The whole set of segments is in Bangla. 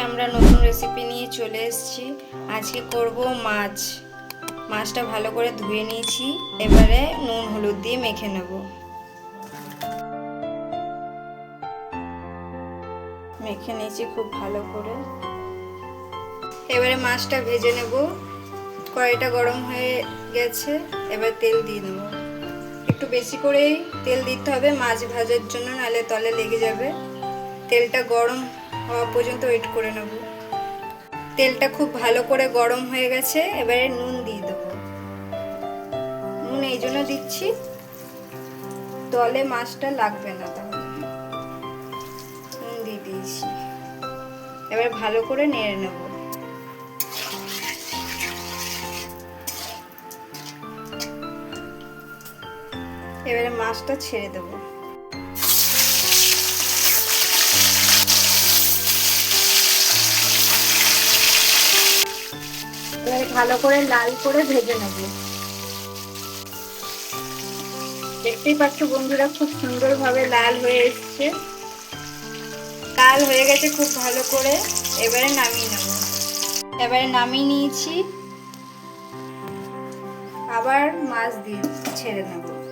আমরা নতুন রেসিপি নিয়ে চলে এসেছি। আজকে করব মাছ। মাছটা ভালো করে ধুয়ে নিয়েছি। এবারে নুন, হলুদ দিয়ে মেখে নেব। মেখে নিয়েছি খুব ভালো করে। এবারে মাছটা ভেজে নেব। কড়াইটা গরম হয়ে গেছে। এবার তেল দিয়ে দেবো। একটু বেশি করেই তেল দিতে হবে মাছ ভাজার জন্য, নাহলে তলে লেগে যাবে। তেলটা গরম হওয়া পর্যন্ত ওয়েট করে নেব। তেলটা খুব ভালো করে গরম হয়ে গেছে, এবারে নুন দিয়ে দেবো। নুন এই জন্য দিচ্ছি তলে মাছটা লাগবে না তাহলে। নুন দিয়ে দিয়েছি। এবার ভালো করে নেড়ে নেব। এবারে মাছটা ছেড়ে দেবো। ভালো করে লাল করে ভেজে নেব। দেখতেই পাচ্ছ বন্ধুরা, খুব সুন্দর ভাবে লাল হয়ে এসছে। লাল হয়ে গেছে খুব ভালো করে। এবারে নামিয়ে নেব। এবারে নামিয়ে নিয়েছি। আবার মাছ দিয়ে ছেড়ে নেব।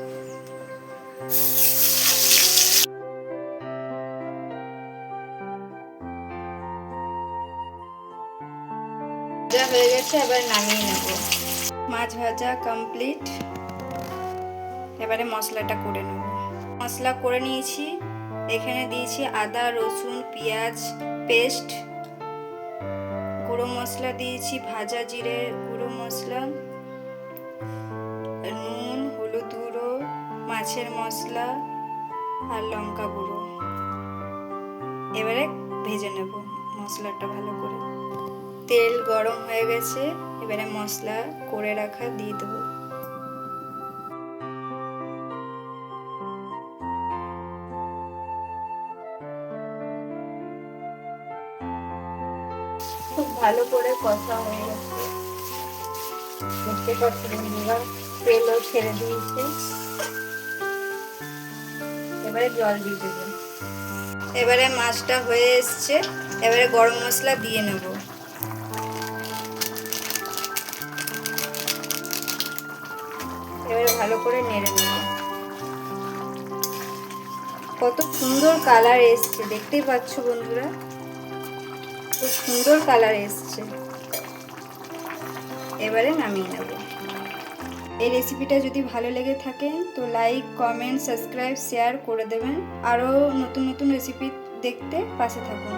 ভাজা হয়ে গেছে, এবার নামিয়ে নেব। মাছ ভাজা কমপ্লিট এবারে মশলাটা করে নেব। মশলা করে নিয়েছি। এখানে দিয়েছি আদা, রসুন, পেঁয়াজ পেস্ট গুঁড়ো মশলা দিয়েছি, ভাজা জিরে গুঁড়ো মশলা, নুন, হলুদ গুঁড়ো, মাছের মশলা আর লঙ্কা গুঁড়ো। এবারে ভেজে নেব মশলাটা ভালো করে। তেল গরম হয়ে গেছে এবারে মশলা করে রাখা দিয়ে দেবো। খুব ভালো করে কষা হয়ে গেছে। দেখতে পাচ্ছি বন্ধুরা তেলও ছেড়ে দিয়েছে। এবারে জল দিয়ে দেবো। এবারে মাছটা হয়ে এসছে এবারে গরম মশলা দিয়ে নেব। ভালো করে নেড়ে নেব কত সুন্দর কালার এসছে, দেখতেই পাচ্ছ বন্ধুরা। খুব সুন্দর কালার এসছে। এবারে নামিয়ে নেব। এই রেসিপিটা যদি ভালো লেগে থাকে, তো লাইক কমেন্ট সাবস্ক্রাইব শেয়ার করে দেবেন। আরও নতুন নতুন রেসিপি দেখতে পাশে থাকুন।